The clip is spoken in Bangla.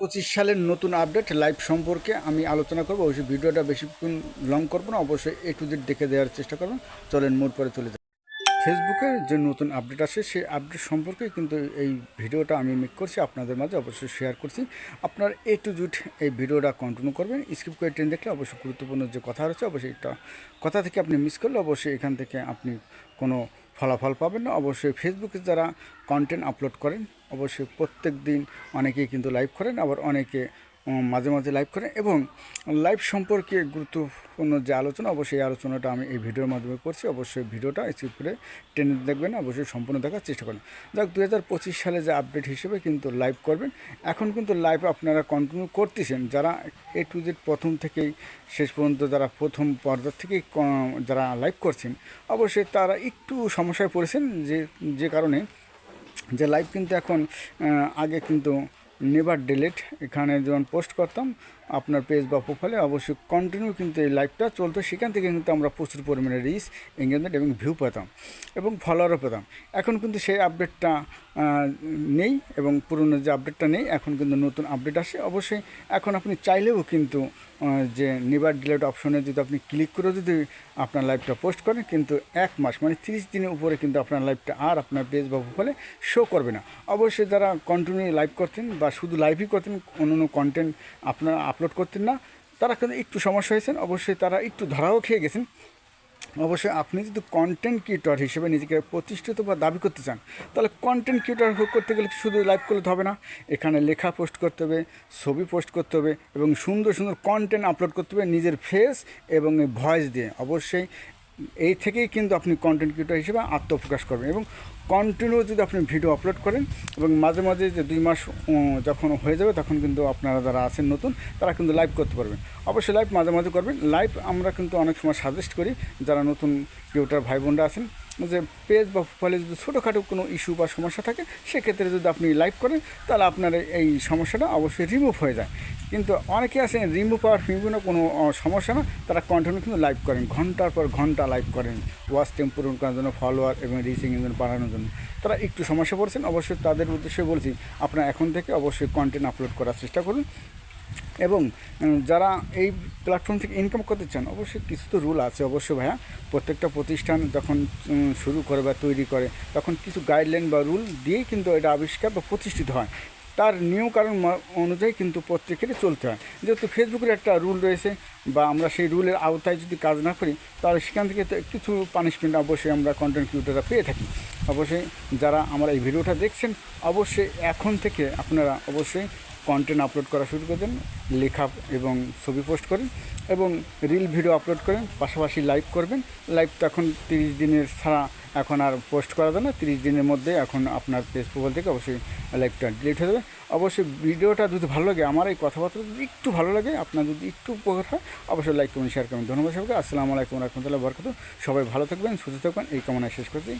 পঁচিশ সালের নতুন আপডেট লাইভ সম্পর্কে আমি আলোচনা করব। অবশ্যই ভিডিওটা বেশিক্ষণ লং করব না, অবশ্যই এ টু জেড দেখে দেওয়ার চেষ্টা করবেন। চলেন মোট পরে চলে যাই। ফেসবুকে যে নতুন আপডেট আসে, সেই আপডেট সম্পর্কে কিন্তু এই ভিডিওটা আমি মেক করছি, আপনাদের মাঝে অবশ্যই শেয়ার করছি। আপনার এ টু জুট এই ভিডিওটা কন্টিনিউ করবেন। স্কিপ করে ট্রেন দেখলে অবশ্যই গুরুত্বপূর্ণ যে কথা রয়েছে, অবশ্যই এটা কথা থেকে আপনি মিস করলে অবশ্যই এখান থেকে আপনি কোনো ফলাফল পাবেন না। অবশ্যই ফেসবুকে যারা কন্টেন্ট আপলোড করেন অবশ্যই প্রত্যেক দিন অনেকেই কিন্তু লাইভ করেন, আবার অনেকে মাঝে মাঝে লাইভ করেন এবং লাইভ সম্পর্কে গুরুত্বপূর্ণ যে আলোচনা, অবশ্যই এই আলোচনাটা আমি এই ভিডিওর মাধ্যমে করছি। অবশ্যই ভিডিওটা স্কিপ করে টেনে দেখবেন, অবশ্যই সম্পূর্ণ দেখার চেষ্টা করবেন যাক দু হাজার পঁচিশ সালে যে আপডেট হিসেবে কিন্তু লাইভ করবেন, এখন কিন্তু লাইভ আপনারা কন্টিনিউ করতেছেন। যারা এ টু জেড প্রথম থেকেই, শেষ পর্যন্ত যারা প্রথম পর্যায় থেকেই যারা লাইভ করছেন, অবশ্যই তারা একটু সমস্যায় পড়েছেন যে যে কারণে যে লাইভ কিন্তু এখন আগে কিন্তু নেভার ডিলিট এখানে যখন পোস্ট করতাম আপনার পেজ বা প্রোফাইলে অবশ্যই কন্টিনিউ কিন্তু এই লাইভটা চলতো, সেখান থেকে কিন্তু আমরা প্রচুর পরিমাণে রিচ এঙ্গেজমেন্ট এবং ভিউ পেতাম এবং ফলোয়ারও পেতাম। এখন কিন্তু সেই আপডেটটা নেই এবং পুরনো যে আপডেটটা নেই, এখন কিন্তু নতুন আপডেট আসে। অবশ্যই এখন আপনি চাইলেও কিন্তু যে নেভার ডিলেট অপশনে যদি আপনি ক্লিক করে যদি আপনার লাইভটা পোস্ট করেন, কিন্তু এক মাস মানে তিরিশ দিনের উপরে কিন্তু আপনার লাইভটা আর আপনার পেজ বা প্রোফাইলে শো করবে না। অবশ্যই যারা কন্টিনিউ লাইভ করতেন বা শুধু লাইভই করতেন অন্য কন্টেন্ট আপনারা আপলোড করতেন না। তারা কিন্তু একটু সমস্যা হয়েছেন। অবশ্যই তারা একটু ধরাও খেয়ে গেছেন। অবশ্যই আপনি যদি কন্টেন্ট ক্রিয়েটর হিসেবে নিজেকে প্রতিষ্ঠিত বা দাবি করতে চান, তাহলে কন্টেন্ট ক্রিয়েটর করতে গেলে শুধু লাইভ করলে হবে না। এখানে লেখা পোস্ট করতে হবে, ছবি পোস্ট করতে হবে এবং সুন্দর সুন্দর কন্টেন্ট আপলোড করতে হবে নিজের ফেস এবং ভয়েস দিয়ে। অবশ্যই এই থেকেই কিন্তু আপনি কন্টেন্ট ক্রিয়েটর হিসেবে আত্মপ্রকাশ করবেন এবং কন্টিনিউ যদি আপনি ভিডিও আপলোড করেন এবং মাঝে মাঝে যে দুই মাস যখন হয়ে যাবে তখন কিন্তু আপনারা যারা আছেন নতুন, তারা কিন্তু লাইভ করতে পারবেন। অবশ্যই লাইভ মাঝে মাঝে করবেন। লাইভ আমরা কিন্তু অনেক সময় সাজেস্ট করি, যারা নতুন ক্রিয়েটার ভাই বোনরা আছেন যে পেজ বা প্রোফাইলে যদি ছোটোখাটো কোনো ইস্যু বা সমস্যা থাকে, সেক্ষেত্রে যদি আপনি লাইভ করেন, তাহলে আপনার এই সমস্যাটা অবশ্যই রিমুভ হয়ে যায়। কিন্তু অনেকে আছেন রিমুভ আর বিভিন্ন কোনো সমস্যা না, তারা কন্টিনিউ কিন্তু লাইভ করেন। ঘণ্টার পর ঘণ্টা লাইভ করেন। ওয়াচ টাইম পূরণ করার জন্য ফলোয়ার এবং রিচিং ইঞ্জিন বাড়ানোর জন্য। তারা একটু সমস্যা পড়ছেন, অবশ্যই তাদের উদ্দেশ্যে বলছি, আপনারা এখন থেকে অবশ্যই কন্টেন্ট আপলোড করার চেষ্টা করুন। এবং যারা এই প্ল্যাটফর্ম থেকে ইনকাম করতে চান, অবশ্যই কিছু তো রুল আছে অবশ্যই ভাইয়া। প্রত্যেকটা প্রতিষ্ঠান যখন শুরু করে বা তৈরি করে, তখন কিছু গাইডলাইন বা রুল দিয়েই কিন্তু এটা আবিষ্কার বা প্রতিষ্ঠিত হয়। তার নিয়ম কারণ অনুযায়ী কিন্তু প্রত্যেকেরই চলতে হয়। যেহেতু ফেসবুকের একটা রুল রয়েছে বা আমরা সেই রুলের আওতায় যদি কাজ না করি, তাহলে সেখান থেকে কিছু পানিশমেন্ট অবশ্যই আমরা কন্টেন্ট ক্রিয়েটাররা পেয়ে থাকি। অবশ্যই যারা আমার এই ভিডিওটা দেখছেন, অবশ্যই এখন থেকে আপনারা অবশ্যই কন্টেন্ট আপলোড করা শুরু করে দেন, লেখা এবং ছবি পোস্ট করেন এবং রিল ভিডিও আপলোড করেন, পাশাপাশি লাইভ করবেন। লাইভ তো এখন তিরিশ দিনের ছাড়া এখন আর পোস্ট করা যায় না। তিরিশ দিনের মধ্যে এখন আপনার পেজ প্রোফাইল থেকে অবশ্যই লাইভটা ডিলিট হয়ে যাবে। অবশ্যই ভিডিওটা যদি ভালো লাগে, আমার এই কথাবার্তা যদি একটু ভালো লাগে, আপনার যদি একটু উপকার হয়, অবশ্যই লাইক করবেন শেয়ার করবেন ধন্যবাদ সবাইকে। আসসালামু আলাইকুম রহমতুল্লাহ বরকত সবাই ভালো থাকবেন, সুস্থ থাকবেন। এই কামনায় শেষ করছি।